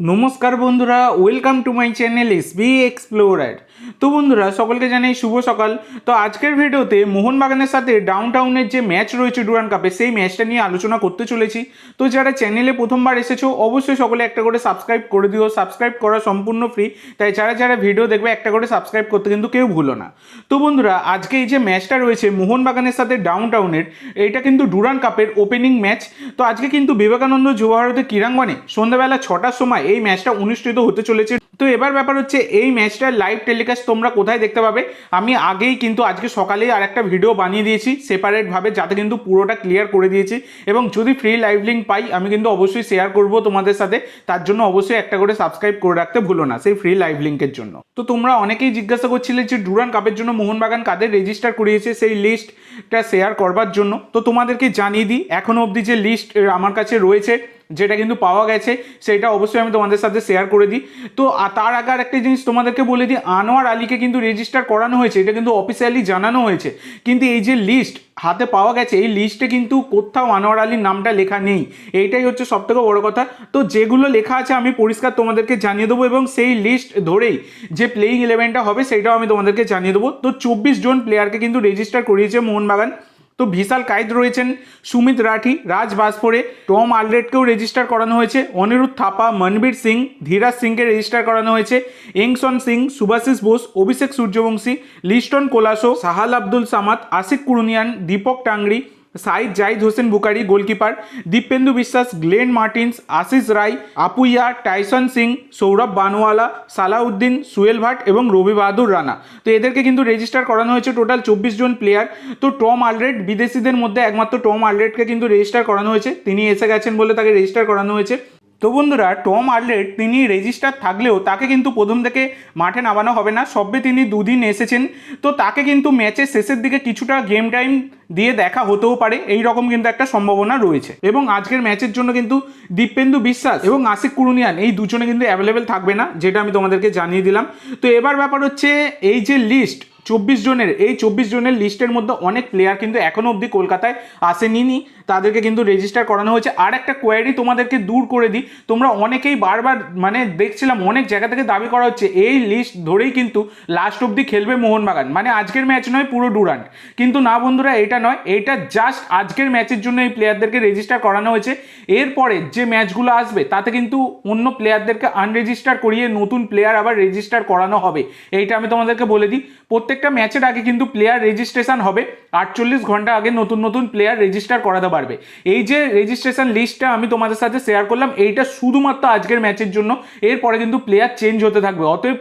নমস্কার বন্ধুরা welcome to my channel S B explorer তো বন্ধুরা, সকলকে জানাই শুভ সকাল। তো আজকের ভিডিওতে মোহনবাগানের সাথে ডাউন টাউনের যে ম্যাচ রয়েছে ডুরান কাপে সেই ম্যাচটা নিয়ে আলোচনা করতে চলেছি। তো যারা চ্যানেলে প্রথমবার এসেছ, অবশ্যই সকলে একটা করে সাবস্ক্রাইব করে দিও। সাবস্ক্রাইব করা সম্পূর্ণ ফ্রি তাই যারা যারা ভিডিও দেখবে, একটা করে সাবস্ক্রাইব করতে কিন্তু কেউ ভুলো না। তো বন্ধুরা, আজকে এই যে ম্যাচটা রয়েছে মোহনবাগানের সাথে ডাউন টাউনের এইটা কিন্তু ডুরান কাপের ওপেনিং ম্যাচ তো আজকে কিন্তু বিবেকানন্দ যুব ভারতী ক্রীড়াঙ্গনে সন্ধ্যাবেলা ছটার সময় এই ম্যাচটা অনুষ্ঠিত হতে চলেছে। তো এবার ব্যাপার হচ্ছে, এই ম্যাচটার লাইভ টেলিকাস্ট তোমরা কোথায় দেখতে পাবে? আমি আগেই কিন্তু আজকে সকালেই আর একটা ভিডিও বানিয়ে দিয়েছি সেপারেটভাবে যাতে কিন্তু পুরোটা ক্লিয়ার করে দিয়েছি। এবং যদি ফ্রি লাইভ লিঙ্ক পাই, আমি কিন্তু অবশ্যই শেয়ার করব তোমাদের সাথে। তার জন্য অবশ্যই একটা করে সাবস্ক্রাইব করে রাখতে ভুলো না, সেই ফ্রি লাইভ লিঙ্কের জন্য। তো তোমরা অনেকেই জিজ্ঞাসা করছিলে যে, ডুরান কাপের জন্য মোহনবাগান কাদের রেজিস্টার করিয়েছে, সেই লিস্টটা শেয়ার করবার জন্য। তো তোমাদেরকে জানিয়ে দিই এখনও অবধি যে লিস্ট আমার কাছে রয়েছে যেটা কিন্তু পাওয়া গেছে, সেটা অবশ্যই আমি তোমাদের সাথে শেয়ার করে দিই। তো তার আগে আর একটা জিনিস তোমাদেরকে বলে দিই, আনোয়ার আলীকে কিন্তু রেজিস্টার করানো হয়েছে, এটা কিন্তু অফিসিয়ালি জানানো হয়েছে। কিন্তু এই যে লিস্ট হাতে পাওয়া গেছে, এই লিস্টে কিন্তু কোথাও আনোয়ার আলীর নামটা লেখা নেই। এইটাই হচ্ছে সবথেকে বড় কথা। তো, যেগুলো লেখা আছে আমি পরিষ্কার তোমাদেরকে জানিয়ে দেবো এবং সেই লিস্ট ধরেই যে প্লেইং ইলেভেনটা হবে, সেটাও আমি তোমাদেরকে জানিয়ে দেবো। তো, চব্বিশ জন প্লেয়ারকে কিন্তু রেজিস্টার করিয়েছে মোহনবাগান। তো ভিশাল কায়েদ রয়েছেন সুমিত রাঠি, রাজ বাসপোরে টম আলরেটকেও রেজিস্টার করানো হয়েছে, অনিরুদ্ধ থাপা, মনবীর সিং, ধীরাজ সিংকে রেজিস্টার করানো হয়েছে, এংসন সিং, সুভাশিস বোস, অভিষেক সূর্যবংশী, লিস্টন কোলাসো, সাহাল আব্দুল সামাদ, আশিক কুরুনিয়ান, দীপক টাংরি সাইদ জাহিদ হোসেন বুকারি, গোলকিপার, দীপেন্দু বিশ্বাস, গ্লেন মার্টিন্স, আশিস রায় আপুইয়া টাইসন সিং, সৌরভ বানওয়ালা সালাউদ্দিন, সুয়েল ভাট এবং রবি বাহাদুর রানা। তো এদেরকে কিন্তু রেজিস্টার করানো হয়েছে টোটাল চব্বিশ জন প্লেয়ার তো টম আলরেড, বিদেশিদের মধ্যে একমাত্র টম আলরেডকে কিন্তু রেজিস্টার করানো হয়েছে। তিনি এসে গেছেন বলে তাকে রেজিস্টার করানো হয়েছে। তো বন্ধুরা, টম আর্লেট তিনি রেজিস্টার থাকলেও তাকে কিন্তু প্রথম থেকে মাঠে নামানো হবে না সবে তিনি দুদিন এসেছেন। তো তাকে কিন্তু ম্যাচের শেষের দিকে কিছুটা গেম টাইম দিয়ে দেখা হতেও পারে, এই রকম কিন্তু একটা সম্ভাবনা রয়েছে। এবং আজকের ম্যাচের জন্য কিন্তু দীপেন্দু বিশ্বাস এবং আশিক কুরুনিয়ান এই দুজনে কিন্তু অ্যাভেলেবেল থাকবে না, যেটা আমি তোমাদেরকে জানিয়ে দিলাম। তো এবার ব্যাপার হচ্ছে, এই যে লিস্ট চব্বিশ জনের, এই চব্বিশ জনের লিস্টের মধ্যে অনেক প্লেয়ার কিন্তু এখনও অবধি কলকাতায় আসেনি তাদেরকে কিন্তু রেজিস্টার করানো হয়েছে। আর একটা কোয়ারি তোমাদেরকে দূর করে দিই। তোমরা অনেকেই বারবার মানে দেখছিলাম, অনেক জায়গা থেকে দাবি করা হচ্ছে, এই লিস্ট ধরেই কিন্তু লাস্ট অবধি খেলবে মোহনবাগান। মানে আজকের ম্যাচ নয়, পুরো ডুরান্ট কিন্তু না বন্ধুরা, এটা নয়, এটা জাস্ট আজকের ম্যাচের জন্য এই প্লেয়ারদেরকে রেজিস্টার করানো হয়েছে। এরপরে যে ম্যাচগুলো আসবে, তাতে কিন্তু অন্য প্লেয়ারদেরকে আনরেজিস্টার করিয়ে নতুন প্লেয়ার আবার রেজিস্টার করানো হবে। এইটা আমি তোমাদেরকে বলে দিই। প্রত্যেকটা ম্যাচের আগে কিন্তু প্লেয়ার রেজিস্ট্রেশন হবে। আটচল্লিশ ঘণ্টা আগে নতুন নতুন প্লেয়ার রেজিস্টার করাতে পারবে। এই যে রেজিস্ট্রেশন লিস্টটা আমি তোমাদের সাথে শেয়ার করলাম, এইটা শুধুমাত্র আজকের ম্যাচের জন্য। এরপরে কিন্তু প্লেয়ার চেঞ্জ হতে থাকবে। অতএব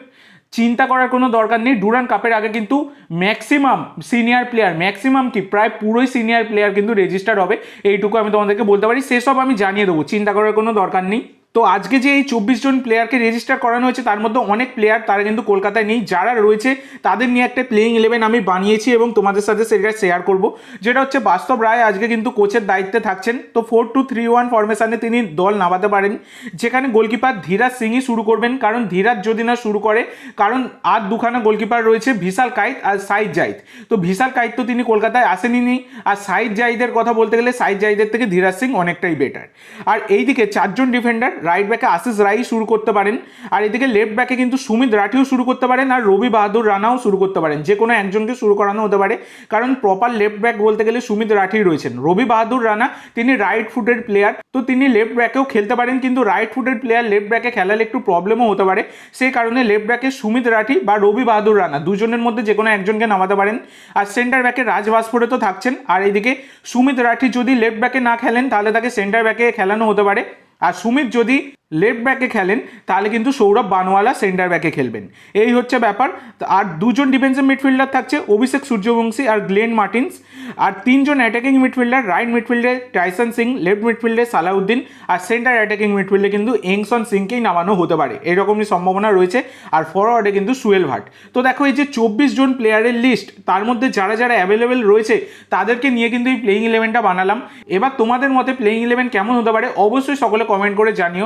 চিন্তা করার কোনো দরকার নেই। ডুরান কাপের আগে কিন্তু ম্যাক্সিমাম সিনিয়র প্লেয়ার ম্যাক্সিমাম কি? প্রায় পুরোই সিনিয়র প্লেয়ার কিন্তু রেজিস্টার হবে। এইটুকু আমি তোমাদেরকে বলতে পারি। সেসব আমি জানিয়ে দেবো। চিন্তা করার কোনো দরকার নেই। তো আজকে যে এই চব্বিশ জন প্লেয়ারকে রেজিস্টার করানো হয়েছে, তার মধ্যে অনেক প্লেয়ার তারা কিন্তু কলকাতায় নেই। যারা রয়েছে, তাদের নিয়ে একটা প্লেইং ইলেভেন আমি বানিয়েছি এবং তোমাদের সাথে সেটা শেয়ার করব। যেটা হচ্ছে, বাস্তব রায় আজকে কিন্তু কোচের দায়িত্বে থাকছেন। তো ফোর টু থ্রি ওয়ান ফরমেশনে তিনি দল নামাতে পারেন। যেখানে গোলকিপার ধীরাজ সিংই শুরু করবেন, কারণ ধীরাজ যদি না শুরু করে, কারণ আর দুখানা গোলকিপার রয়েছে ভিশাল কাইত আর সাইদ জাইদ। তো ভিশাল কাইত তো তিনি কলকাতায় আসেনি নি। আর সাইদ জাইদের কথা বলতে গেলে, সাইদ জাইদের থেকে ধীরাজ সিং অনেকটাই বেটার আর এইদিকে চারজন ডিফেন্ডার রাইট ব্যাকে আশিস রাই শুরু করতে পারেন। আর এদিকে লেফট ব্যাকে কিন্তু সুমিত রাঠিও শুরু করতে পারেন আর রবি বাহাদুর রানাও শুরু করতে পারেন। যে কোনো একজনকে শুরু করানো হতে পারে। কারণ প্রপার লেফট ব্যাক বলতে গেলে সুমিত রাঠি রয়েছেন। রবি বাহাদুর রানা, তিনি রাইট ফুটের প্লেয়ার তো তিনি লেফট ব্যাকেও খেলতে পারেন। কিন্তু রাইট ফুটের প্লেয়ার লেফট ব্যাকে খেলালে একটু প্রবলেমও হতে পারে। সেই কারণে লেফট ব্যাকে সুমিত রাঠি বা রবি বাহাদুর রানা দুজনের মধ্যে যে কোনো একজনকে নামাতে পারেন। আর সেন্টার ব্যাকে রাজ ভাস্করে তো থাকছেন। আর এইদিকে সুমিত রাঠি যদি লেফট ব্যাকে না খেলেন, তাহলে তাকে সেন্টার ব্যাকে খেলানো হতে পারে। আর সুমিত যদি লেফট ব্যাকে খেলেন, তাহলে কিন্তু সৌরভ বানওয়ালা সেন্টার ব্যাকে খেলবেন। এই হচ্ছে ব্যাপার। আর দুজন ডিফেন্সিভ মিডফিল্ডার থাকছে, অভিষেক সূর্যবংশী আর গ্লেন মার্টিন্স। আর তিনজন অ্যাটাকিং মিডফিল্ডার রাইট মিডফিল্ডে টাইসন সিং লেফট মিডফিল্ডে সালাউদ্দিন, আর সেন্টার অ্যাটাকিং মিডফিল্ডে কিন্তু এংসন সিংকেই নামানো হতে পারে। এরকমই সম্ভাবনা রয়েছে। আর ফরওয়ার্ডে কিন্তু সুয়েল ভাট। তো দেখো এই যে চব্বিশ জন প্লেয়ারের লিস্ট তার মধ্যে যারা যারা অ্যাভেলেবেল রয়েছে, তাদেরকে নিয়ে কিন্তু এই প্লেইং ইলেভেনটা বানালাম। এবার তোমাদের মতে প্লেইং ইলেভেন কেমন হতে পারে? অবশ্যই সকলে কমেন্ট করে জানিও।